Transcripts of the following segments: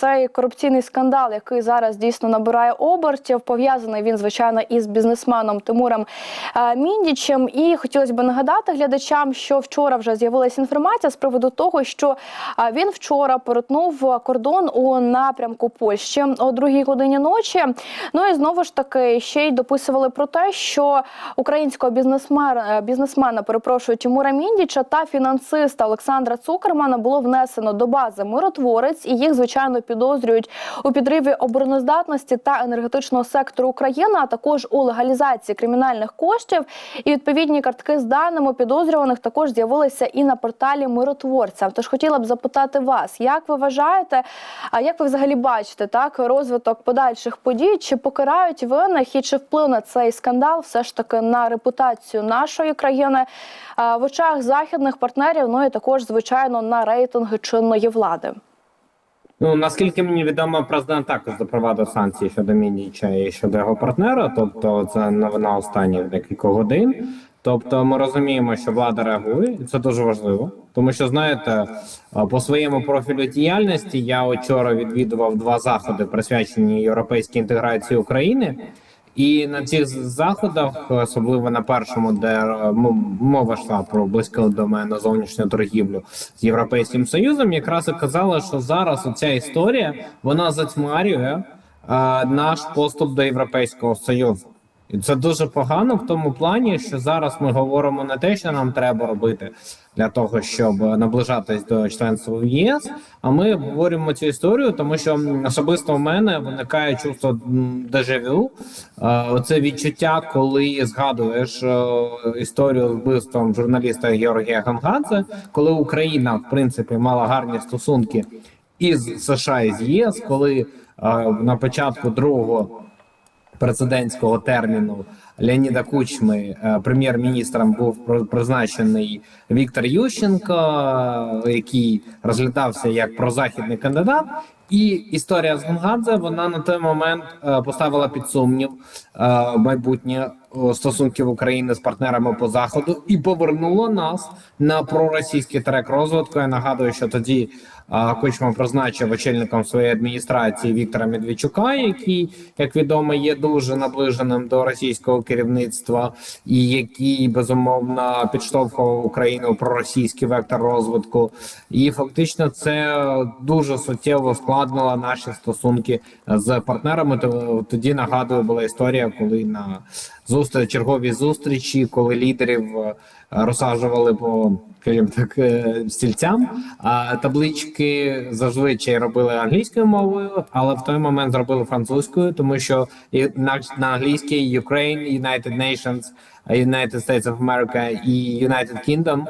Цей корупційний скандал, який зараз дійсно набирає обертів, пов'язаний він звичайно із бізнесменом Тимуром е, Міндічем. І хотілося б нагадати глядачам, що вчора вже з'явилася інформація з приводу того, що е, він вчора перетнув кордон у напрямку Польщі о другій годині ночі. Ну і знову ж таки ще й дописували про те, що українського бізнесмена, бізнесмена перепрошую Тимура Міндіча та фінансиста Олександра Цукермана було внесено до бази миротворець, і їх звичайно підозрюють у підриві обороноздатності та енергетичного сектору України, а також у легалізації кримінальних коштів. І відповідні картки з даними підозрюваних також з'явилися і на порталі миротворця. Тож хотіла б запитати вас, як ви вважаєте, а як ви взагалі бачите так розвиток подальших подій? Чи покарають винних і чи вплине цей скандал все ж таки на репутацію нашої країни в очах західних партнерів? Ну і також звичайно на рейтинги чинної влади? Ну наскільки мені відомо, президент також запровадив санкції щодо Мініча і щодо його партнера. Тобто, це новина останніх декілька годин. Тобто, ми розуміємо, що влада реагує, і це дуже важливо, тому що знаєте, по своєму профілю діяльності я вчора відвідував два заходи, присвячені європейській інтеграції України. І на цих заходах, особливо на першому, де е, мова йшла про близько до мене зовнішню торгівлю з європейським союзом, якраз і казали, що зараз оця історія вона затьмарює е, наш поступ до європейського союзу. І це дуже погано в тому плані, що зараз ми говоримо не те, що нам треба робити для того, щоб наближатись до членства в ЄС. А ми обговорюємо цю історію, тому що особисто в мене виникає чувство дежавю. Е, Оце відчуття, коли згадуєш е, історію з вбивством журналіста Георгія Гангадзе, коли Україна в принципі мала гарні стосунки із США і з ЄС, коли е, на початку другого президентського терміну Леоніда Кучми е, прем'єр-міністром був призначений Віктор Ющенко, який розглядався як прозахідний кандидат. І історія з Гангадзе вона на той момент е, поставила під сумнів е, майбутнє стосунків України з партнерами по заходу і повернула нас на проросійський трек розвитку. Я нагадую, що тоді Кучма призначив очільником своєї адміністрації Віктора Медведчука, який, як відомо, є дуже наближеним до російського керівництва, і який безумовно підштовхував Україну у проросійський вектор розвитку. І фактично це дуже суттєво складнило наші стосунки з партнерами. То- Тоді нагадую, була історія, коли на зустріч черговій зустрічі, коли лідерів розсаджували по скажімо так е, стільцям, а таблички зазвичай робили англійською мовою, але в той момент зробили французькою, тому що і на, на англійській Ukraine, United Nations, United States of America і United Kingdom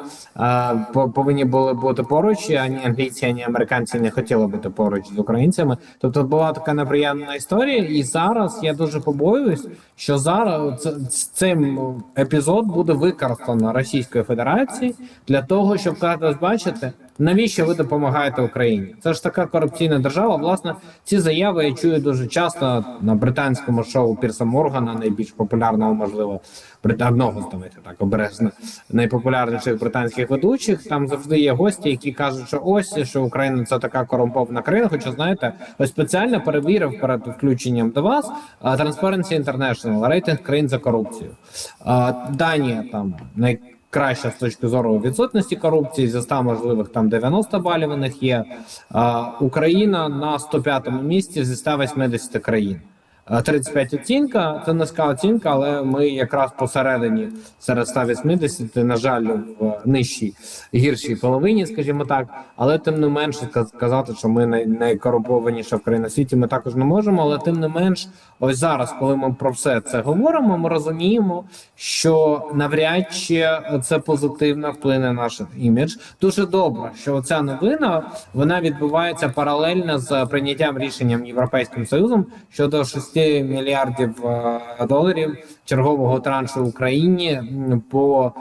по- повинні були бути поруч. Ані англійці, ані американці не хотіли бути поруч з українцями. Тобто була така неприємна історія, і зараз я дуже побоююсь, що зараз цим епізод буде використано Російською Федерацією для того, щоб сказати, «Ось бачите. Навіщо ви допомагаєте Україні? Це ж така корупційна держава. Власне, ці заяви я чую дуже часто на британському шоу Пірса Моргана, найбільш популярного, можливо, одного здавайте так обережно найпопулярніших британських ведучих. Там завжди є гості, які кажуть, що ось що Україна це така корумпована країна. Хоча знаєте, ось спеціально перевірив перед включенням до вас а, Transparency International, рейтинг країн за корупцію. Данія там най краща з точки зору відсутності корупції зі 100 можливих там 90 балів у них є. Україна на 105-му місці зі 180 країн. А, 35 оцінка це низька оцінка, але ми якраз посередині серед 180, на жаль, в нижчій гіршій половині, скажімо так. Але тим не менше сказати, що ми най- найкорумпованіша країна в світі, ми також не можемо. Але тим не менш, ось зараз, коли ми про все це говоримо, ми розуміємо, що навряд чи це позитивно вплине на наш імідж. Дуже добре, що ця новина вона відбувається паралельно з прийняттям рішенням Європейським Союзом щодо шести 10 мільярдів е, доларів чергового траншу Україні по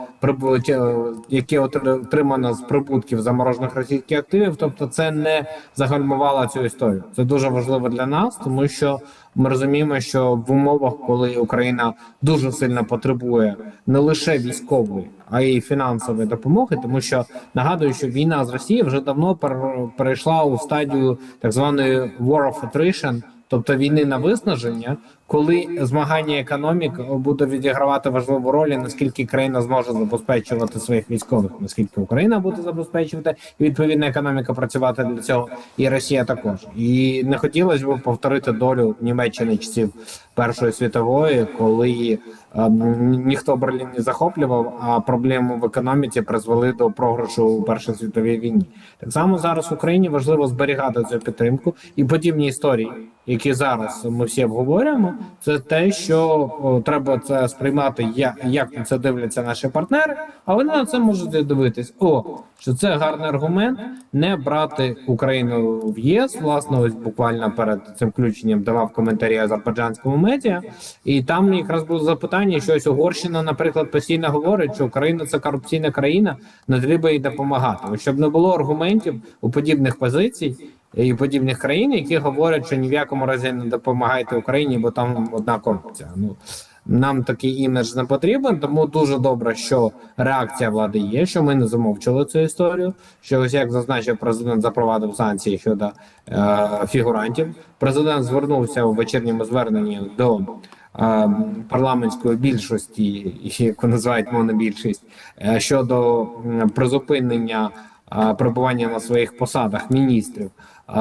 які отримано з прибутків заморожених російських активів. Тобто, це не загальмувало цю історію. Це дуже важливо для нас, тому що ми розуміємо, що в умовах, коли Україна дуже сильно потребує не лише військової, а й фінансової допомоги, тому що нагадую, що війна з Росією вже давно пер- перейшла у стадію так званої war of attrition, тобто війни на виснаження, коли змагання економік буде відігравати важливу роль, і наскільки країна зможе забезпечувати своїх військових, наскільки Україна буде забезпечувати, і відповідна економіка працювати для цього, і Росія також. І не хотілося б повторити долю Німеччини часів Першої світової, коли е, ніхто Берлін не захоплював, а проблеми в економіці призвели до програшу у Першій світовій війні. Так само зараз в Україні важливо зберігати цю підтримку і подібні історії, які зараз ми всі обговорюємо. Це те, що треба це сприймати, як, як на це дивляться наші партнери, а вони на це можуть дивитись. О, що це гарний аргумент не брати Україну в ЄС. Власне, ось буквально перед цим включенням давав коментарі азербайджанському медіа, і там якраз було запитання, що ось Угорщина, наприклад, постійно говорить, що Україна це корупційна країна, не треба їй допомагати. Щоб не було аргументів у подібних позицій. І подібних країн, які говорять, що ні в якому разі не допомагайте Україні, бо там одна корупція. Ну нам такий імідж не потрібен, тому дуже добре, що реакція влади є, що ми не замовчили цю історію. Що ось як зазначив президент, запровадив санкції щодо е, фігурантів. Президент звернувся у вечірньому зверненні до е, парламентської більшості, яку називають монобільшість, е, щодо призупинення перебування на своїх посадах міністрів,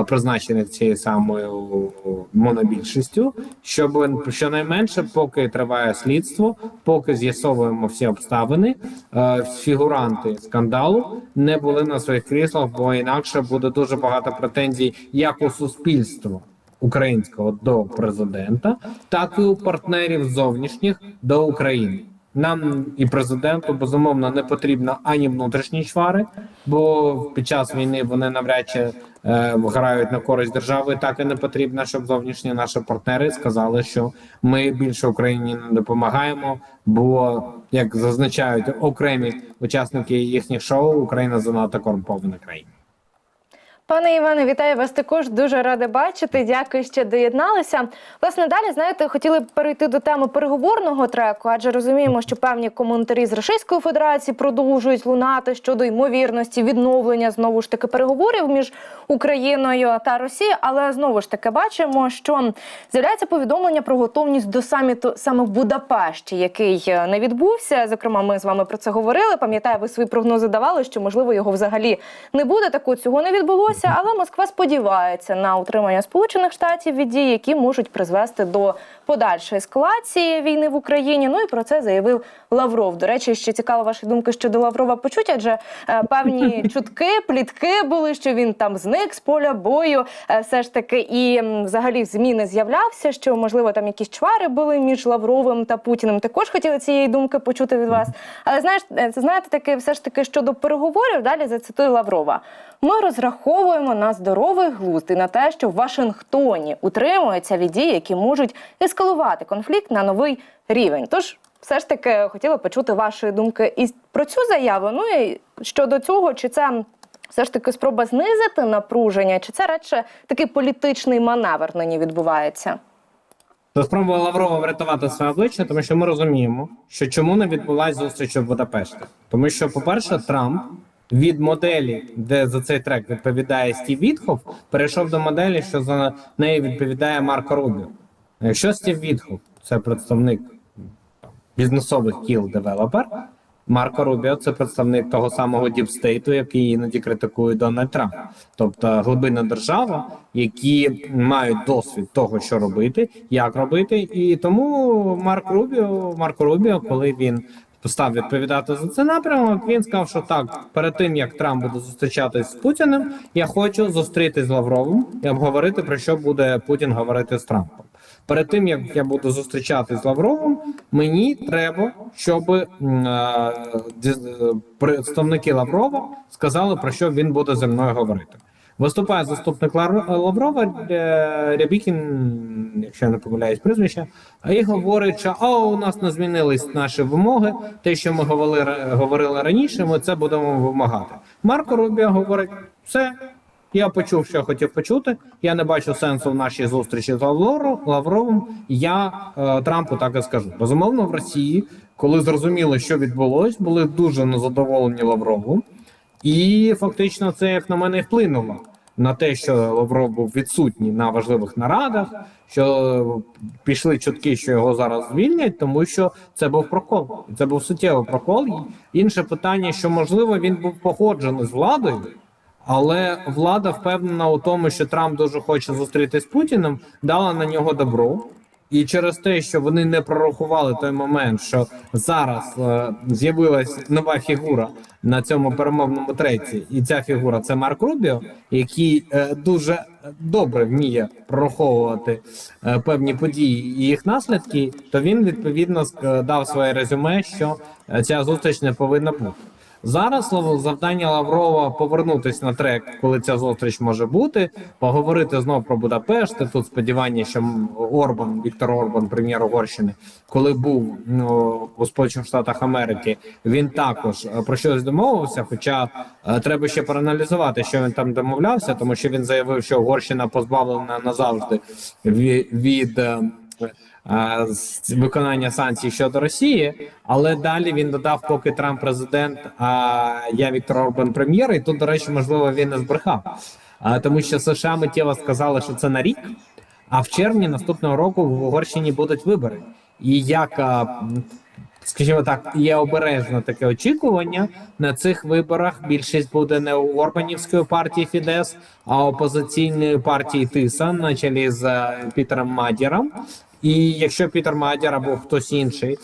призначених цією самою монобільшістю, щоб щонайменше, поки триває слідство, поки з'ясовуємо всі обставини, фігуранти скандалу не були на своїх кріслах, бо інакше буде дуже багато претензій як у суспільства українського до президента, так і у партнерів зовнішніх до України. Нам і президенту безумовно не потрібно ані внутрішні чвари, бо під час війни вони навряд чи е, грають на користь держави. Так і не потрібно, щоб зовнішні наші партнери сказали, що ми більше Україні не допомагаємо. Бо як зазначають окремі учасники їхніх шоу, Україна занадто корумпована країна. Пане Іване, вітаю вас також. Дуже рада бачити. Дякую, що доєдналися. Власне, далі знаєте, хотіли б перейти до теми переговорного треку, адже розуміємо, що певні коментарі з Російської Федерації продовжують лунати щодо ймовірності відновлення знову ж таки переговорів між Україною та Росією. Але знову ж таки бачимо, що з'являється повідомлення про готовність до саміту саме в Будапешті, який е, не відбувся. Зокрема, ми з вами про це говорили. Пам'ятаю, ви свої прогнози давали, що можливо його взагалі не буде. Такого цього не відбулося. Але Москва сподівається на утримання Сполучених Штатів від дій, які можуть призвести до подальшої ескалації війни в Україні. Ну і про це заявив Лавров. До речі, ще цікава ваша думка щодо Лаврова почуть, адже е, певні чутки, плітки були, що він там зник з поля бою. Е, все ж таки, і взагалі в ЗМІ не з'являвся, що можливо там якісь чвари були між Лавровим та Путіним. Також хотіли цієї думки почути від вас. Але знаєш, е, це знаєте, таки все ж таки щодо переговорів. Далі зацитую Лаврова. Ми розраховуємо на здоровий глузд і на те, що в Вашингтоні утримуються від дій, які можуть ескалувати конфлікт на новий рівень. Тож, все ж таки, хотіла почути ваші думки і про цю заяву. Ну і щодо цього, чи це все ж таки спроба знизити напруження, чи це радше такий політичний маневр нині відбувається? Спроба Лаврова врятувати своє обличчя, тому що ми розуміємо, що чому не відбулася зустріч у Будапешті. Тому що, по-перше, Трамп від моделі, де за цей трек відповідає Стів Вітхоф, перейшов до моделі, що за неї відповідає Марко Рубіо. Якщо Стів Вітхоф це представник бізнесових кіл девелопер, Марко Рубіо це представник того самого діпстейту, який іноді критикує Дональд Трамп, тобто глибинна держава, які мають досвід того, що робити, як робити, і тому Марк Рубіо, Марко Рубіо, коли він став відповідати за це напрямок, він сказав, що так, перед тим як Трамп буде зустрічатись з Путіним, я хочу зустрітись з Лавровим і обговорити про що буде Путін говорити з Трампом. Перед тим як я буду зустрічатись з Лавровим, мені треба, щоб е, представники Лаврова сказали про що він буде зі мною говорити. Виступає заступник Лаврова е, Рябікін якщо я не помиляюсь прізвища, і говорить, що а у нас не змінились наші вимоги. Те, що ми говорили говорили раніше, ми це будемо вимагати. Марко Рубіо говорить, все. Я почув, що хотів почути. Я не бачу сенсу в нашій зустрічі з Лавро- Лавровим. Я е, Трампу так і скажу. Безумовно, в Росії, коли зрозуміли, що відбулось, були дуже незадоволені Лавровим. І фактично це, як на мене, вплинуло на те, що Лавров був відсутній на важливих нарадах, що пішли чутки, що його зараз звільнять, тому що це був прокол. Це був суттєвий прокол. Інше питання, що можливо він був погоджений з владою, але влада впевнена у тому, що Трамп дуже хоче зустрітися з Путіним, дала на нього добро. І через те, що вони не прорахували той момент, що зараз е, з'явилась нова фігура на цьому перемовному треці, і ця фігура це Марк Рубіо, який е, дуже добре вміє прораховувати е, певні події і їх наслідки, то він відповідно ск- дав своє резюме, що е, ця зустріч не повинна бути. Зараз завдання Лаврова повернутися на трек, коли ця зустріч може бути, поговорити знов про Будапешт. Тут сподівання, що Орбан, Віктор Орбан, прем'єр Угорщини, коли був ну, у Сполучених Штатах Америки, він також е, про щось домовився. Хоча е, треба ще проаналізувати, що він там домовлявся, тому що він заявив, що Угорщина позбавлена назавжди від. від е, виконання санкцій щодо Росії, але далі він додав, поки Трамп президент, а я Віктор Орбан прем'єр. І тут, до речі, можливо, він не збрехав, тому що США миттєво сказали, що це на рік. А в червні наступного року в Угорщині будуть вибори. І як, скажімо так, є обережне таке очікування на цих виборах. Більшість буде не у Орбанівської партії Фідес, а опозиційної партії Тиса на чолі з е, Пітером Мадіром. І якщо Пітер Мадяр або хтось інший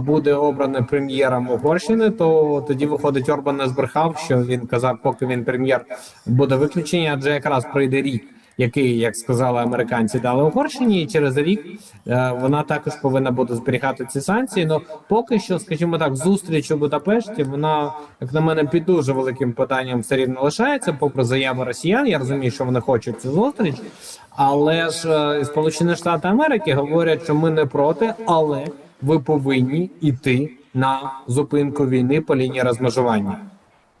буде обраний прем'єром Угорщини, то тоді виходить Орбан не збрехав, що він казав, поки він прем'єр буде виключення, адже якраз пройде рік, який, як сказали американці, дали Угорщині, і через рік е, вона також повинна буде зберігати ці санкції. Ну поки що, скажімо так, зустріч у Будапешті, вона, як на мене, під дуже великим питанням все рівно лишається, попри заяви росіян. Я розумію, що вони хочуть цю зустріч. Але ж е, Сполучені Штати Америки говорять, що ми не проти, але ви повинні йти на зупинку війни по лінії розмежування.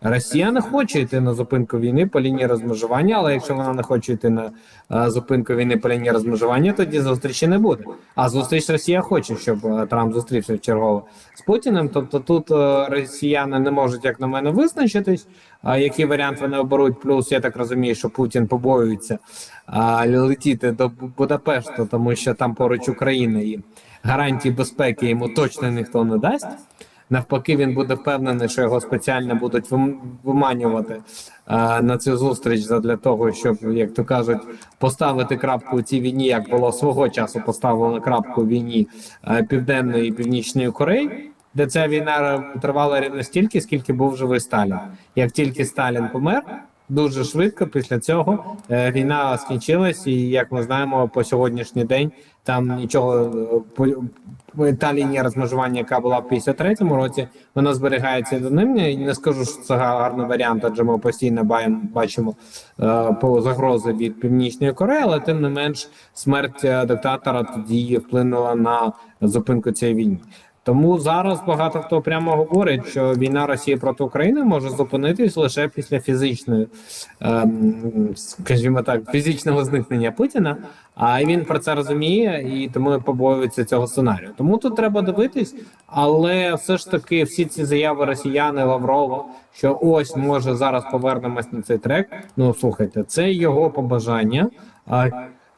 Росія не хоче йти на зупинку війни по лінії розмежування, але якщо вона не хоче йти на е, зупинку війни по лінії розмежування, тоді зустрічі не буде. А зустріч Росія хоче, щоб е, Трамп зустрівся вчергово з Путіним. Тобто тут е, росіяни не можуть, як на мене, визначитись, а який варіант вони оберуть. Плюс я так розумію, що Путін побоюється а, летіти до Бу- Будапешту, тому що там поруч Україна і гарантії безпеки йому точно ніхто не дасть. Навпаки, він буде впевнений, що його спеціально будуть вим- виманювати е, на цю зустріч для того, щоб, як то кажуть, поставити крапку у цій війні, як було свого часу поставлено крапку війні е, Південної і Північної Кореї, де ця війна тривала рівно стільки, скільки був живий Сталін. Як тільки Сталін помер. Дуже швидко після цього е, війна скінчилась, і як ми знаємо, по сьогоднішній день там нічого та лінія розмежування, яка була в 53-му році, вона зберігається до ним. Я не скажу, що це гарний варіант, адже ми постійно бачимо е, по загрози від північної Кореї, але тим не менш смерть е, диктатора тоді вплинула на зупинку цієї війни. Тому зараз багато хто прямо говорить, що війна Росії проти України може зупинитись лише після фізичної, ем, скажімо так, фізичного зникнення Путіна. А він про це розуміє і тому побоюється цього сценарію. Тому тут треба дивитись, але все ж таки всі ці заяви росіяни Лаврова, що ось може зараз повернемось на цей трек. Ну слухайте, це його побажання.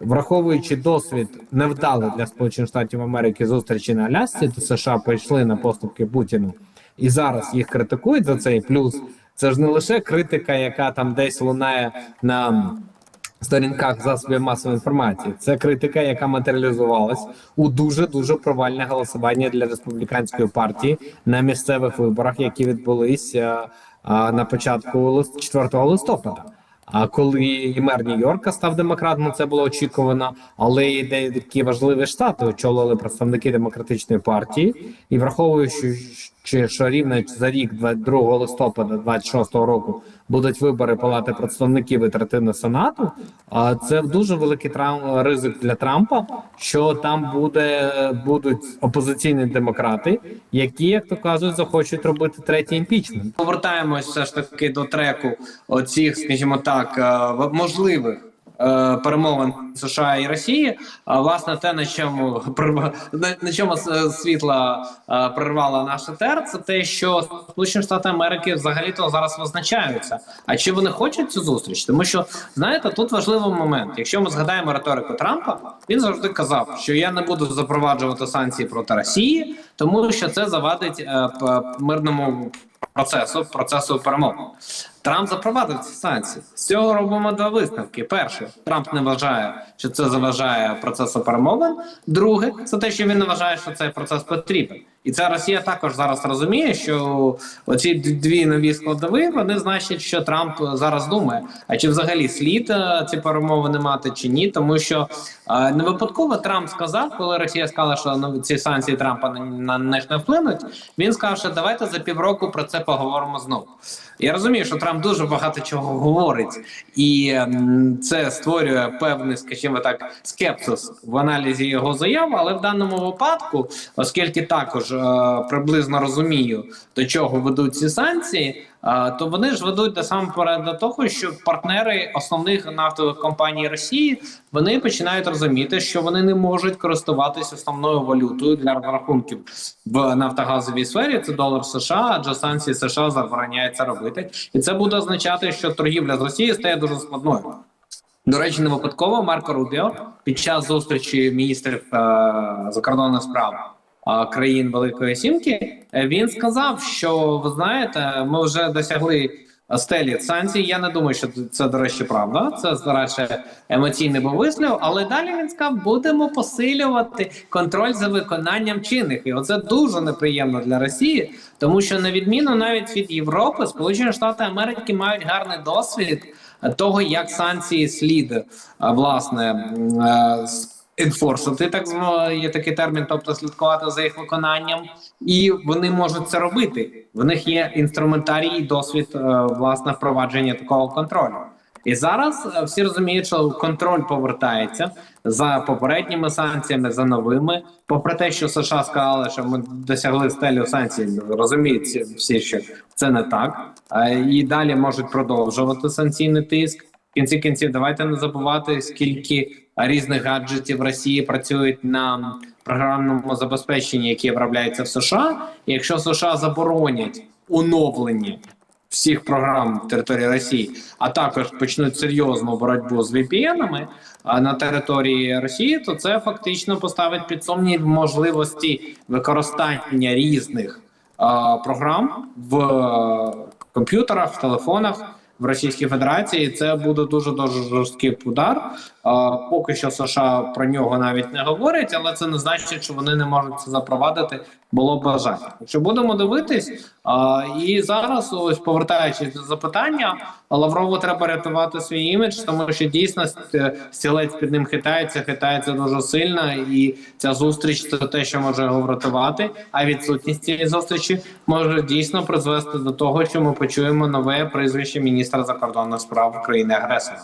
А Враховуючи досвід невдалий для Сполучених Штатів Америки зустрічі на Алясці, то США прийшли на поступки Путіну і зараз їх критикують за цей плюс. Це ж не лише критика, яка там десь лунає на сторінках засобів масової інформації. Це критика, яка матеріалізувалась у дуже дуже провальне голосування для республіканської партії на місцевих виборах, які відбулись а, на початку лист- 4 листопада. А коли мер Нью-Йорка став демократом, це було очікувано. Але і деякі важливі штати очолили представники демократичної партії, і враховуючи, чи що рівно за рік, 22 листопада 26 року, будуть вибори Палати представників і третини Сенату. А це дуже великий трам ризик для Трампа, що там буде будуть опозиційні демократи, які, як то кажуть, захочуть робити третій імпічмент. Повертаємось все ж таки до треку оцих, скажімо так, е, можливих перемовин США і Росії. А власне те, на чому на, чому с- світла е, прервала наш етер, це те, що Сполучені Штати Америки взагалі-то зараз визначаються. А чи вони хочуть цю зустріч? Тому що знаєте, тут важливий момент. Якщо ми згадаємо риторику Трампа, він завжди казав, що я не буду запроваджувати санкції проти Росії, тому що це завадить е, мирному процесу, процесу перемоги. Трамп запровадив ці санкції. З цього робимо два висновки. Перше, Трамп не вважає, що це заважає процесу перемовин. Друге, це те, що він не вважає, що цей процес потрібен. І це Росія також зараз розуміє, що оці дві нові складові вони значать, що Трамп зараз думає. А чи взагалі слід е, ці перемовини мати чи ні? Тому що е, не випадково Трамп сказав, коли Росія сказала, що ці санкції Трампа на них не вплинуть. Він сказав, що давайте за півроку про це поговоримо знову. Я розумію, що Трамп дуже багато чого говорить, і це створює певний, скажімо так, скепсис в аналізі його заяв. Але в даному випадку, оскільки також е, приблизно розумію, до чого ведуть ці санкції, е, то вони ж ведуть насамперед до того, що партнери основних нафтових компаній Росії вони починають розуміти, що вони не можуть користуватися основною валютою для розрахунків в нафтогазовій сфері. Це долар США, адже санкції США забороняють це робити, і це буде означати, що торгівля з Росією стає дуже складною. До речі, не випадково Марко Рубіо під час зустрічі міністрів е, закордонних справ країн Великої Сімки е, він сказав, що ви знаєте, ми вже досягли стелі санкцій. Я не думаю, що це до речі, правда. Це радше емоційний був вислів. Але далі він сказав, будемо посилювати контроль за виконанням чинних. І оце дуже неприємно для Росії, тому що на відміну навіть від Європи, Сполучені Штати Америки мають гарний досвід того, як санкції слід е, власне е, енфорсити, так зва- є такий термін, тобто слідкувати за їх виконанням, і вони можуть це робити. В них є інструментарій і досвід е, власне впровадження такого контролю. І зараз е, всі розуміють, що контроль повертається за попередніми санкціями, за новими. Попри те, що США сказали, що ми досягли стелю санкцій, розуміють всі- всі, що це не так, Е, і далі можуть продовжувати санкційний тиск. В кінці кінців, давайте не забувати, скільки різних гаджетів Росії працюють на програмному забезпеченні, яке виробляється в США. І якщо США заборонять оновлення всіх програм території Росії, а також почнуть серйозну боротьбу з VPN-ами на території Росії, то це фактично поставить під сумнів можливості використання різних а, програм в е, комп'ютерах, в телефонах в Російській Федерації. Це буде дуже дуже жорсткий удар. Поки що США про нього навіть не говорять, але це не значить, що вони не можуть це запровадити. Було б бажання. Якщо будемо дивитись, і зараз, ось повертаючись до запитання, Лаврову треба рятувати свій імідж, тому що дійсно стілець під ним хитається, хитається дуже сильно, і ця зустріч це те, що може його врятувати. А відсутність цієї зустрічі може дійсно призвести до того, що ми почуємо нове прізвище міністра закордонних справ країни агресора.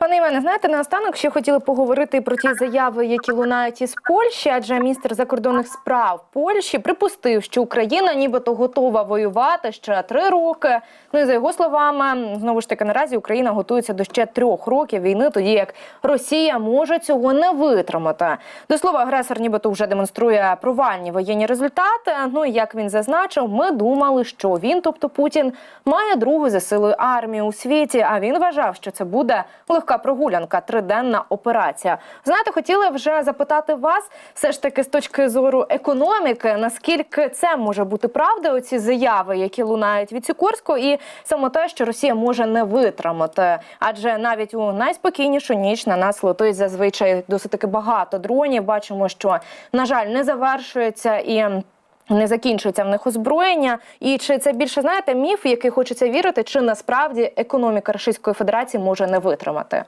Пане Іване, знаєте, наостанок ще хотіли поговорити про ті заяви, які лунають із Польщі, адже міністр закордонних справ Польщі припустив, що Україна нібито готова воювати ще три роки. Ну і за його словами, знову ж таки, наразі Україна готується до ще трьох років війни, тоді як Росія може цього не витримати. До слова, агресор нібито вже демонструє провальні воєнні результати. Ну і як він зазначив, ми думали, що він, тобто Путін, має другу за силою армію у світі. А він вважав, що це буде легка прогулянка, триденна операція. Знаєте, хотіли вже запитати вас, все ж таки, з точки зору економіки, наскільки це може бути правда? Оці заяви, які лунають від Сікорського, і саме те, що Росія може не витримати, адже навіть у найспокійнішу ніч на нас летить зазвичай досить таки багато дронів. Бачимо, що на жаль не завершується і. Не закінчується в них озброєння, і чи це більше знаєте міф, який хочеться вірити, чи насправді економіка Російської Федерації може не витримати?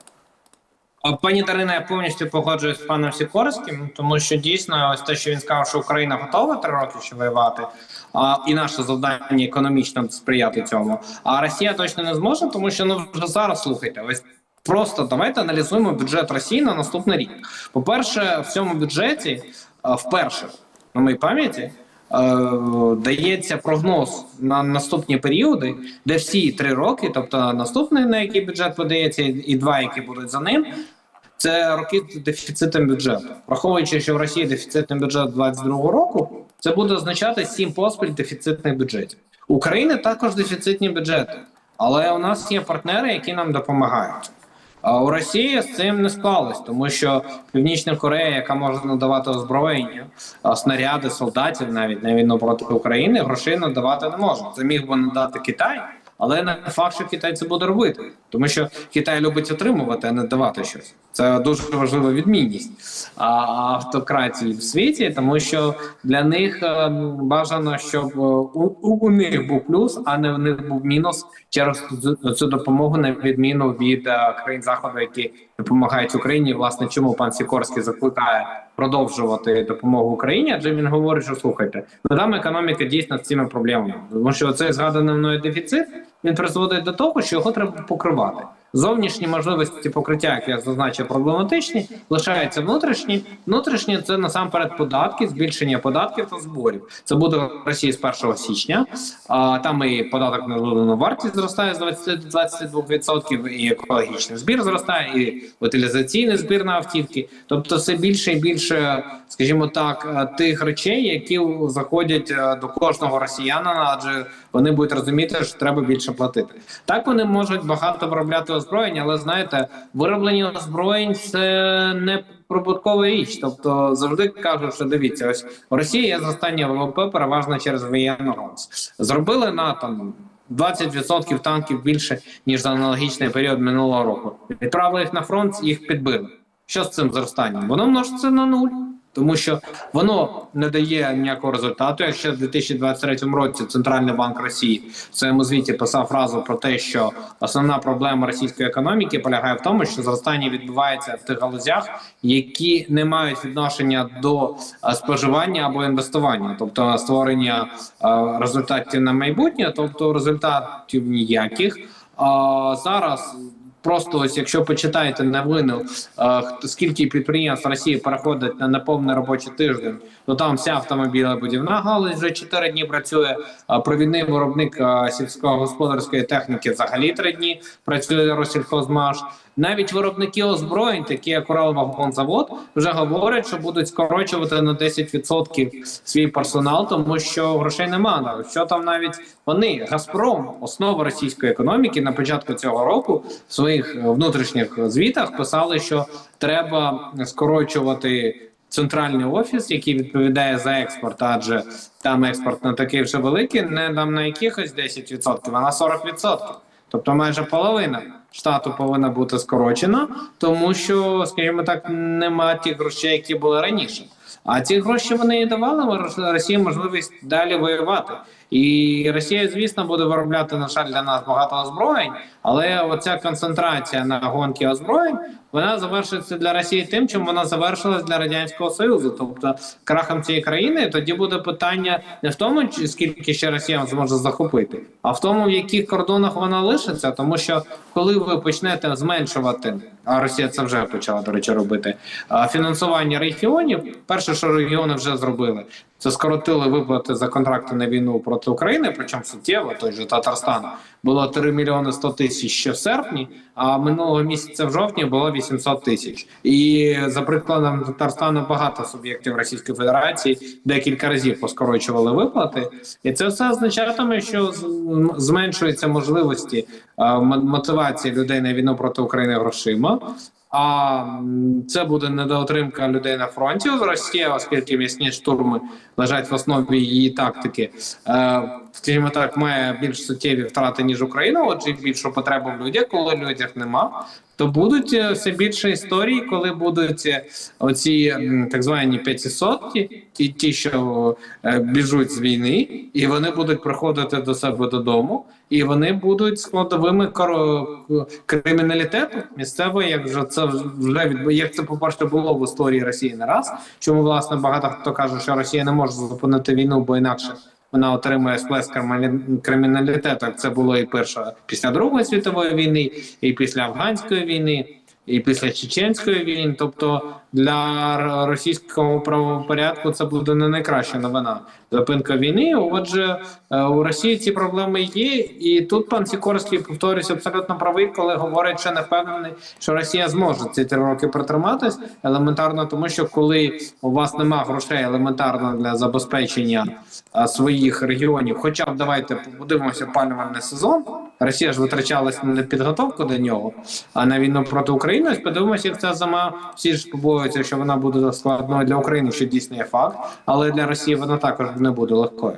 Пані Дарина, я повністю погоджуюсь з паном Сікорським, тому що дійсно ось те, що він сказав, що Україна готова три роки ще воювати, а і наше завдання економічно сприяти цьому. А Росія точно не зможе, тому що ну вже зараз слухайте, ось. Просто давайте аналізуємо бюджет Росії на наступний рік. По-перше, в цьому бюджеті вперше на моїй пам'яті дається прогноз на наступні періоди, де всі три роки, тобто наступний, на який бюджет подається, і два, які будуть за ним, це роки з дефіцитом бюджету. Враховуючи, що в Росії дефіцитний бюджет 22 року, це буде означати сім поспіль дефіцитних бюджетів. України також дефіцитні бюджети, але у нас є партнери, які нам допомагають. А у Росії з цим не склалось, тому що Північна Корея, яка може надавати озброєння, снаряди, солдатів навіть на війну проти України, грошей надавати не може. Це міг би надати Китай, але не факт, що Китай це буде робити, тому що Китай любить отримувати, а не давати щось. Це дуже важлива відмінність автократії в світі, тому що для них е, бажано, щоб е, у, у них був плюс, а не в них був мінус через цю- допомогу, на відміну від е, країн заходу, які допомагають Україні. Власне, чому пан Сікорський закликає продовжувати допомогу Україні? Адже він говорить, що слухайте, ну там економіка дійсно з цими проблемами, тому що цей згаданий мною дефіцит він призводить до того, що його треба покривати. Зовнішні можливості покриття, як я зазначив, проблематичні, лишаються внутрішні. Внутрішні це насамперед податки, збільшення податків та зборів. Це буде в Росії з 1 січня. А там і податок на додану вартість зростає з 20 до 22%, і екологічний збір зростає, і утилізаційний збір на автівки. Тобто, все більше і більше, скажімо так, тих речей, які заходять е, до кожного росіянина, адже вони будуть розуміти, що треба більше платити. Так вони можуть багато виробляти озброєнь, але знаєте, вироблення озброєнь це не прибуткова річ. Тобто завжди кажуть, що дивіться, ось в Росії є зростання ВВП переважно через воєнну галузь. Зробили на там. 20% танків більше ніж за аналогічний період минулого року. Відправили їх на фронт, їх підбили. Що з цим зростанням? Воно множиться на нуль. Тому що воно не дає ніякого результату. Якщо в 2023 році Центральний банк Росії в своєму звіті писав фразу про те, що основна проблема російської економіки полягає в тому, що зростання відбувається в тих галузях, які не мають відношення до е, споживання або інвестування, тобто створення е, результатів на майбутнє, тобто результатів ніяких. Зараз Просто ось якщо почитаєте новину, е, скільки підприємств Росії переходить на неповний робочий тиждень, то там вся автомобілебудівна галузь вже 4 дні працює. а Провідний виробник е, сільськогосподарської техніки взагалі 3 дні працює Россільхозмаш. Навіть виробники озброєнь, такі як Уралвагонзавод, вже говорять, що будуть скорочувати на 10% свій персонал, тому що грошей немає. Що там навіть вони Газпром, основа російської економіки, на початку цього року в своїх е, внутрішніх звітах писали, що треба скорочувати. Центральний офіс, який відповідає за експорт, адже там експорт не такий вже великий, не там на якихось 10%, а на 40%. Тобто майже половина штату повинна бути скорочена, тому що, скажімо так, нема тих грошей, які були раніше. А ці гроші вони давали Росії можливість далі воювати. І Росія, звісно, буде виробляти на жаль для нас багато озброєнь, але оця концентрація на гонки озброєнь вона завершиться для Росії тим, чим вона завершилась для радянського союзу, тобто крахом цієї країни. Тоді буде питання не в тому, скільки ще Росія зможе захопити, а в тому, в яких кордонах вона лишиться, тому що коли ви почнете зменшувати, а Росія це вже почала до речі робити фінансування регіонів. Перше, що регіони вже зробили, це скоротили виплати за контракти на війну проти України, причому суттєво, той же Татарстан було 3 мільйони 100 тисяч ще в серпні, а минулого місяця в жовтні було 800 тисяч. І за прикладом Татарстану багато суб'єктів Російської Федерації декілька разів поскорочували виплати, і це все означатиме, що зменшуються можливості е, мотивації людей на війну проти України грошима. А це буде недоотримка людей на фронті. Росія, оскільки м'ясні штурми лежать в основі її тактики, е, скажімо так, має більш суттєві втрати ніж Україна. Отже, більшу потребу в людях, коли людях нема, то будуть е, все більше історій, коли будуть е, оці так звані п'ятисотки, ті, ті, що е, біжуть з війни, і вони будуть приходити до себе додому, і вони будуть складовими криміналітету місцевого, як вже це вже відбу- як це по перше було в історії Росії не раз. Чому власне багато хто каже, що Росія не може зупинити війну, бо інакше вона отримує сплеск криміналітету. Це було і перша після Другої світової війни, і після афганської війни, і після чеченської війни. Тобто для російського правопорядку це буде не найкраща новина. Зупинка війни. Отже, е, у Росії ці проблеми є, і тут пан Сікорський повторюсь абсолютно правий, коли говорить, що не впевнений, що Росія зможе ці три роки протриматись елементарно, тому що коли у вас нема грошей елементарно для забезпечення своїх регіонів, хоча б давайте подивимося опалювальний сезон. Росія ж витрачалась не на підготовку до нього, а на війну проти України. Подивимося, як ця зима. Всі ж побоюються, що вона буде складною для України, що дійсно є факт, але для Росії вона також не буде легкою.